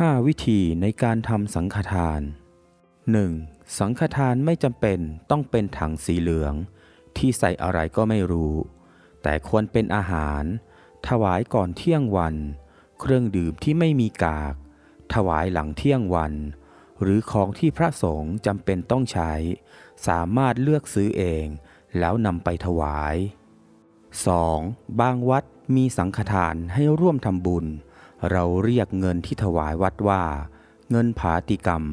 5 วิธีในการทำสังฆทาน 1. สังฆทานไม่จำเป็นต้องเป็นถังสีเหลือง ที่ใส่อะไรก็ไม่รู้ แต่ควรเป็นอาหาร ถวายก่อนเที่ยงวัน เครื่องดื่มที่ไม่มีกาก ถวายหลังเที่ยงวัน หรือของที่พระสงฆ์จำเป็นต้องใช้ สามารถเลือกซื้อเองแล้วนำไปถวาย 2. บางวัดมีสังฆทานให้ร่วมทำบุญ เราเรียกเงินที่ถวายวัดว่า เงินผาติกรรม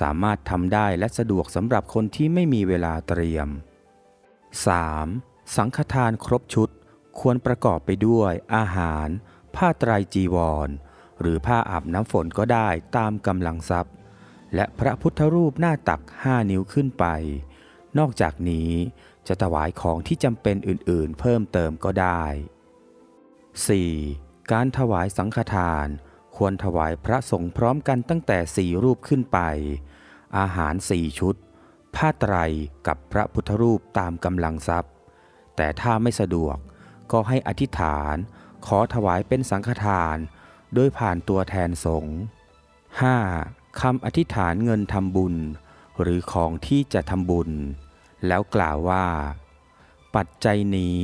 สามารถทำได้และสะดวกสำหรับคนที่ไม่มีเวลาเตรียม 3. สังฆทานครบชุด ควรประกอบไปด้วยอาหาร ผ้าไตรจีวร หรือผ้าอาบน้ำฝนก็ได้ตามกำลังทรัพย์ และพระพุทธรูปหน้าตัก 5 นิ้วขึ้นไป นอกจากนี้จะถวายของที่จำเป็นอื่นๆ เพิ่มเติมก็ได้ 4. การถวายสังฆทาน ควรถวายพระสงฆ์พร้อมกันตั้งแต่สี่รูปขึ้นไป อาหารสี่ชุด ผ้าไตรกับพระพุทธรูปตามกำลังทรัพย์ แต่ถ้าไม่สะดวกก็ให้อธิษฐาน ขอถวายเป็นสังฆทาน โดยผ่านตัวแทนสงฆ์ 5. คำอธิษฐานเงินทำบุญ หรือของที่จะทำบุญ แล้วกล่าวว่า ปัจจัยนี้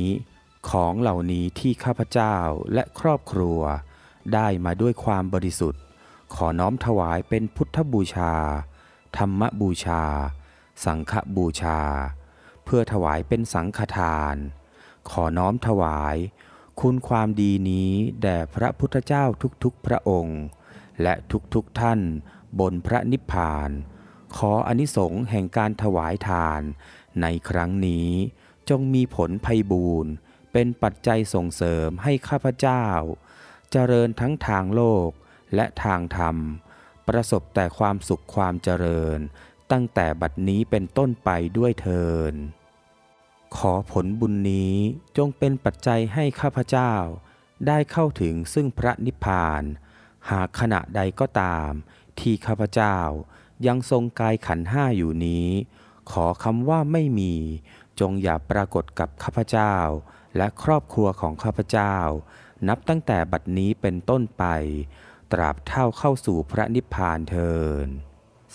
ของเหล่านี้ที่ข้าพเจ้าและครอบครัว ได้มาด้วยความบริสุทธิ์ ขอน้อมถวายเป็นพุทธบูชา ธรรมบูชา สังฆบูชา เพื่อถวายเป็นสังฆทาน ขอน้อมถวาย คุณความดีนี้แด่พระพุทธเจ้าทุกๆพระองค์ และทุกๆท่านบนพระนิพพาน ขออนิสงส์แห่งการถวายทาน ในครั้งนี้จงมีผลไพบูรณ์ เป็นปัจจัยส่งเสริมให้ข้าพเจ้า เจริญทั้งทางโลกและทางธรรม ประสบแต่ความสุขความเจริญ ตั้งแต่บัดนี้เป็นต้นไปด้วยเทินขอผลบุญนี้จงเป็นปัจจัยให้ข้าพเจ้า ได้เข้าถึงซึ่งพระนิพพาน หากขณะใดก็ตาม ที่ข้าพเจ้ายังทรงกายขันห้าอยู่นี้ ขอคำว่าไม่มี จงอย่าปรากฏกับข้าพเจ้า และครอบครัวของข้าพเจ้า นับตั้งแต่บัดนี้เป็นต้นไป ตราบเท่าเข้าสู่พระนิพพานเทิน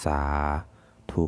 สาธุ